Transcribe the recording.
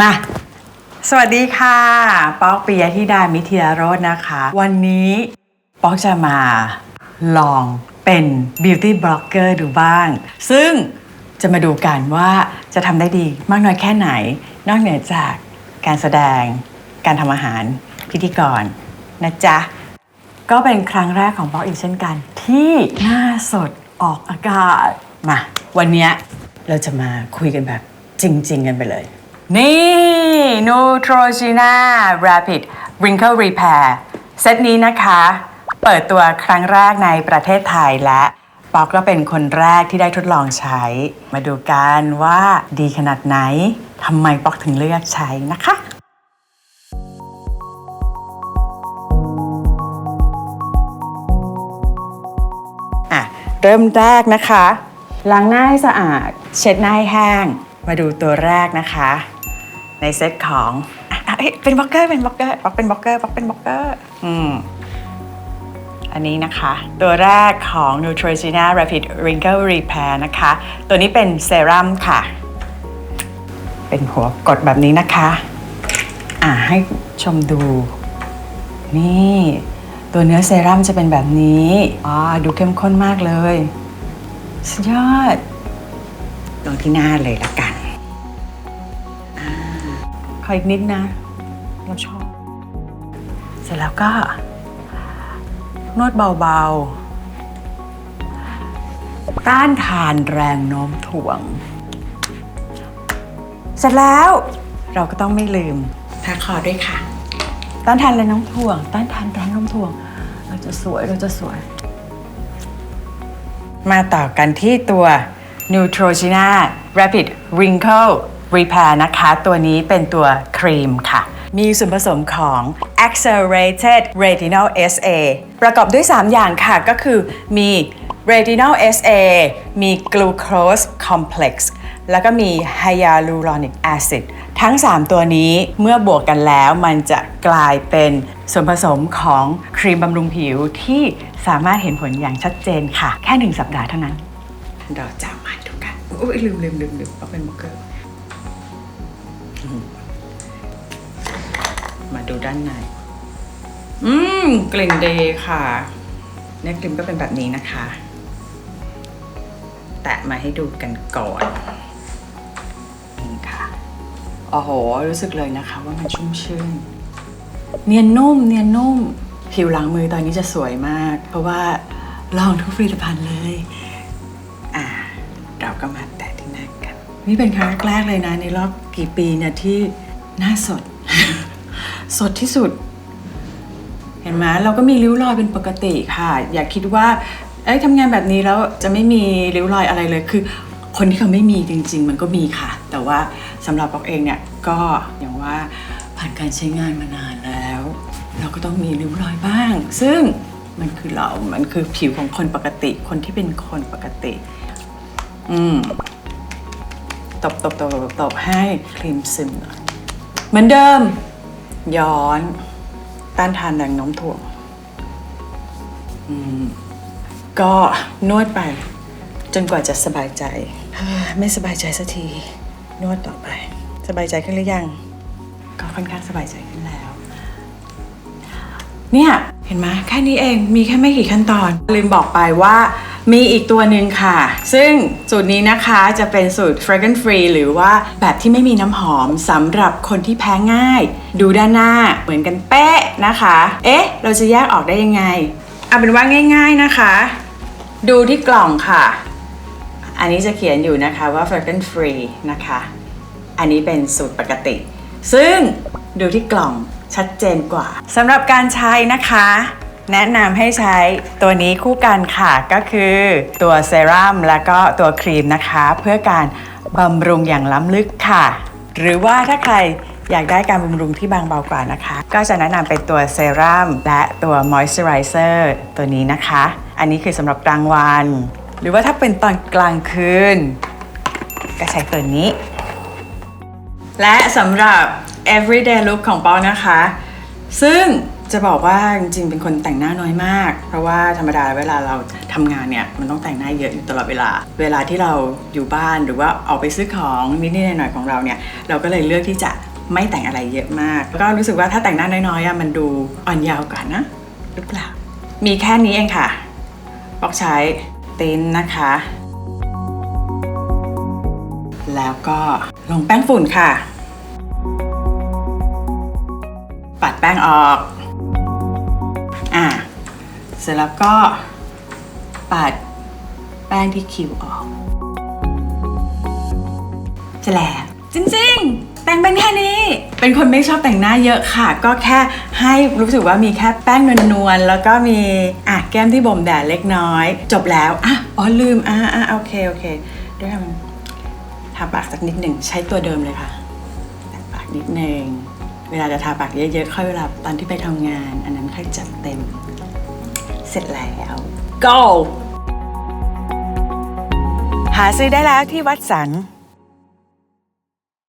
มา สวัสดีค่ะ ป๊อกปิยธิดามิเทียโรจน์นะคะ วันนี้ป๊อกจะมาลองเป็น beauty blogger ดูบ้าง ซึ่งจะมาดูกันว่าจะทำได้ดีมากน้อยแค่ไหน นอกเหนือจากการแสดง การทำอาหารพิธีกรนะจ๊ะ ก็เป็นครั้งแรกของป๊อกอีกเช่นกัน ที่หน้าสดออกอากาศ มา วันเนี้ยเราจะมาคุยกันแบบจริง ๆ กันไปเลย นี่ Neutrogena Rapid Wrinkle Repair เซตนี้นะคะ เปิดตัวครั้งแรกในประเทศไทยและป๊อกก็เป็นคนแรกที่ได้ทดลองใช้ มาดูกันว่าดีขนาดไหนทำไมป๊อกถึงเลือกใช้นะคะอะเริ่มแรกนะคะ ล้างหน้าให้สะอาด เช็ดหน้าให้แห้ง มาดูตัวแรกนะคะ ในเซตของอะอะเอ้ยเป็นบล็อกเกอร์เป็นบล็อกเกอร์บล็อกเป็นบล็อกเกอร์บล็อกเป็นบล็อกเกอร์อืมอันนี้นะคะ ตัวแรกของ Neutrogena Rapid Wrinkle Repair นะคะ ตัวนี้เป็นเซรั่มค่ะ เป็นหัวกดแบบนี้นะคะ อ่าให้ชมดู นี่ ตัวเนื้อเซรั่มจะเป็นแบบนี้อ๋อดูเข้มข้นมากเลย สุดยอดลงที่หน้าเลยละกันอาข ออีกนิดนะ เราชอบ เสร็จแล้วก็ นวดเบาๆ ต้านทานแรงโน้มถ่วง เสร็จแล้วเราก็ต้องไม่ลืมทาคอด้วยค่ะ ต้านทานแรงโน้มถ่วง ต้านทานแรงโน้มถ่วง เราจะสวยเราจะสวย มาต่อกันที่ตัว Neutrogena Rapid Wrinkle Repair นะคะ ตัวนี้เป็นตัวครีมค่ะ มีส่วนผสมของ Accelerated Retinol SA ประกอบด้วย 3 อย่างค่ะ ก็คือมี Retinol SA มี Glucose Complex แล้วก็มี Hyaluronic Acid ทั้ง 3 ตัวนี้เมื่อบวกกันแล้วมันจะกลายเป็นส่วนผสมของครีมบำรุงผิวที่สามารถเห็นผลอย่างชัดเจนค่ะ แค่ 1 สัปดาห์เท่านั้น เราจะมาดูกัน อุ้ยลืมลืมลืมลืมเอาเป็นมอกเกอร์ มาดูด้านใน อืม กลิ่นดีค่ะเนี่ยกลิ่นก็เป็นแบบนี้นะคะ แตะมาให้ดูกันก่อน นี่ค่ะ โอ้โห รู้สึกเลยนะคะว่ามันชุ่มชื่น เนียนนุ่ม เนียนนุ่ม ผิวหลังมือตอนนี้จะสวยมาก เพราะว่าลองทุกผลิตภัณฑ์เลย อ่า เราก็มาแตะที่หน้า นี่เป็นครั้งแรกเลยนะ ในรอบกี่ปีเนี่ยที่หน้าสด สดที่สุด เห็นไหมเราก็มีริ้วรอยเป็นปกติค่ะ อย่าคิดว่า เอ้ยทำงานแบบนี้แล้วจะไม่มีริ้วรอยอะไรเลยคือ คนที่เขาไม่มีจริง ๆ มันก็มีค่ะ แต่ว่าสำหรับเราเองเนี่ยก็อย่างว่าผ่านการใช้งานมานานแล้ว เราก็ต้องมีริ้วรอยบ้าง ซึ่งมันคือเรา มันคือผิวของคนปกติ คนที่เป็นคนปกติ อืม ตบตบตบตบตบให้ครีมซึมหน่อยเหมือนเดิม ย้อน ต้านทานแรงโน้มถ่วงอืมก็นวดไป จนกว่าจะสบายใจเฮ้ยไม่สบายใจสักที นวดต่อไป สบายใจขึ้นหรือยัง ก็ค่อนข้างสบายใจขึ้นแล้ว เนี่ย เห็นไหมแค่นี้เองมีแค่ไม่กี่ขั้นตอน ลืมบอกไปว่า มีอีกตัวหนึ่งค่ะ ซึ่งสูตรนี้นะคะจะเป็นสูตร fragrance free หรือว่าแบบที่ไม่มีน้ำหอมสำหรับคนที่แพ้ง่าย ดูด้านหน้าเหมือนกันเป๊ะนะคะ เอ๊ะ เราจะแยกออกได้ยังไง เอาเป็นว่าง่าย ๆนะคะ ดูที่กล่องค่ะ อันนี้จะเขียนอยู่นะคะว่า fragrance free นะคะ อันนี้เป็นสูตรปกติ ซึ่งดูที่กล่องชัดเจนกว่าสำหรับการใช้นะคะ แนะนำให้ใช้ตัวนี้คู่กันค่ะ ก็คือตัวเซรั่มแล้วก็ตัวครีมนะคะ เพื่อการบำรุงอย่างล้ำลึกค่ะ หรือว่าถ้าใครอยากได้การบำรุงที่บางเบากว่านะคะ ก็จะแนะนำเป็นตัวเซรั่มและตัวมอยส์เจอไรเซอร์ตัวนี้นะคะ อันนี้คือสำหรับกลางวัน หรือว่าถ้าเป็นตอนกลางคืน ก็ใช้ตัวนี้ และสำหรับ everyday look ของปอนะคะ ซึ่ง จะบอกว่าจริงๆ เป็นคนแต่งหน้าน้อยมาก เพราะว่าธรรมดาเวลาเราทำงานเนี่ยมันต้องแต่งหน้าเยอะอยู่ตลอดเวลา เวลาที่เราอยู่บ้านหรือว่าออกไปซื้อของนิดๆหน่อยๆของเราเนี่ยเราก็เลยเลือกที่จะไม่แต่งอะไรเยอะมาก ก็รู้สึกว่าถ้าแต่งหน้าน้อยๆมันดูอ่อนเยาวกว่านะหรือเปล่ามีแค่นี้เองค่ะบอกใช้ตินนะคะ แล้วก็ลงแป้งฝุ่นค่ะ ปัดแป้งออก อะเสร็จแล้วก็ปัดแป้งที่คิ้วออกเสร็จแล้วจริงๆ แต่งเป็นแค่นี้ เป็นคนไม่ชอบแต่งหน้าเยอะค่ะ ก็แค่ให้รู้สึกว่ามีแค่แป้งนวลๆ แล้วก็มีอะแก้มที่บ่มแดดเล็กน้อย จบแล้ว อะ อ๋อลืม อะอะโอเค โอเค ด้วยทำทาปากสักนิดหนึ่งใช้ตัวเดิมเลยค่ะแต่ปากนิดนึง เวลาจะทาปากเยอะๆค่อยเวลาตอนที่ไปทำงาน อันนั้นค่อยจัดเต็ม เสร็จแล้ว go หาซื้อได้แล้วที่วัดสัน